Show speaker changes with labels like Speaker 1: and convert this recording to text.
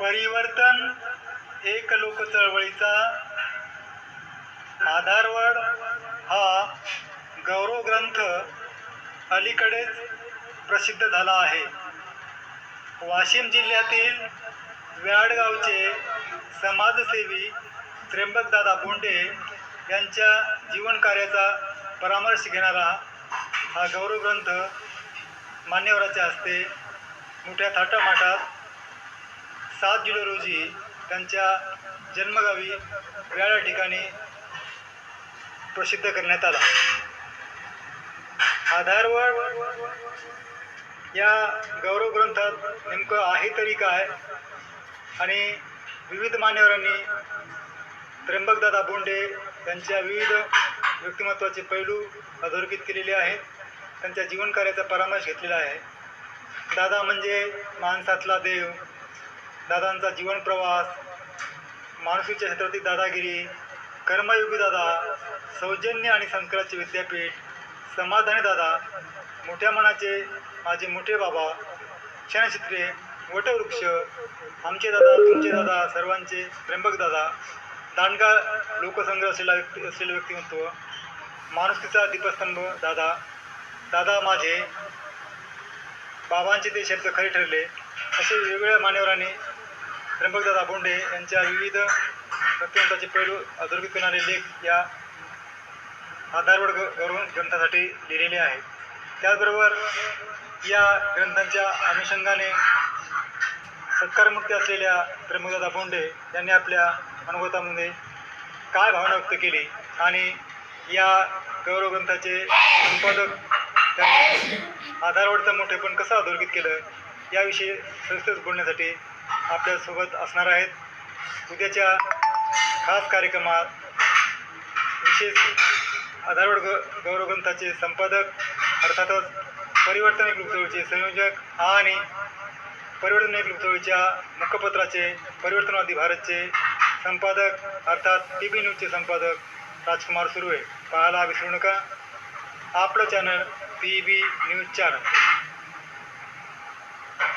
Speaker 1: परिवर्तन एक लोक चळवळीचा आधारवड हा गौरव ग्रंथ अलीकडेच प्रसिद्ध झाला आहे. वाशिम जिल्ह्यातील व्याडगावचे समाजसेवी त्र्यंबकदादा बोंडे यांच्या जीवनकार्याचा परामर्श घेणारा हा गौरव ग्रंथ मान्यवराच्या हस्ते मोठ्या थाटामाटात सात जुलै रोजी त्यांच्या जन्मगावी वेळा ठिकाणी प्रसिद्ध करण्यात आला. आधारवर या गौरव ग्रंथात नेमकं आहे तरी काय? आणि विविध मान्यवरांनी त्र्यंबकदादा बोंडे त्यांच्या विविध व्यक्तिमत्वाचे पैलू अधोरेखित केलेले आहेत. त्यांच्या जीवनकार्याचा परामर्श घेतलेला आहे. दादा म्हणजे माणसातला देव. दादांचा जीवन प्रवास माणुसकीच्या क्षेत्रातील दादागिरी कर्मयोगी दादा सौजन्य आणि संस्काराचे विद्यापीठ समाधानी दादा मोठ्या मनाचे माझे मोठे बाबा क्षणचित्रे वटवृक्ष आमचे दादा तुमचे दादा सर्वांचे त्र्यंबक दादा दांडगा लोकसंग्रह असलेला व्यक्ती असलेलं व्यक्तिमत्व माणुसकीचा दीपस्तंभ दादा. दादा माझे. बाबांचे ते शब्द खरे ठरले. असे वेगवेगळ्या मान्यवरांनी त्र्यंबकदादा बोंडे यांच्या विविध व्यक्तिमत्वाचे पैलू अधोरेखित करणारे लेख या आधारवड ग गौरव ग्रंथासाठी लिहिलेले आहेत. त्याचबरोबर या ग्रंथांच्या अनुषंगाने सत्कारमुक्ती असलेल्या त्र्यंबकदादा बोंडे यांनी आपल्या अनुभवामध्ये काय भावना व्यक्त केली आणि या गौरव ग्रंथाचे संपादक त्यांनी आधारवडचं मोठेपण कसं अधोरेखित केलं याविषयी सविस्तर बोलण्यासाठी आपल्यासोबत असणार आहेत. उद्याच्या खास कार्यक्रमात विशेष आधारवड ग गौरवग्रंथाचे संपादक अर्थातच परिवर्तन एक लोकचळवळीचे संयोजक आणि परिवर्तन एक लोकचळवळीच्या मुखपत्राचे परिवर्तनवादी भारतचे संपादक अर्थात टी बी न्यूजचे संपादक राजकुमार सुर्वे. पाहायला विसरू नका. आपलं channel P B news channel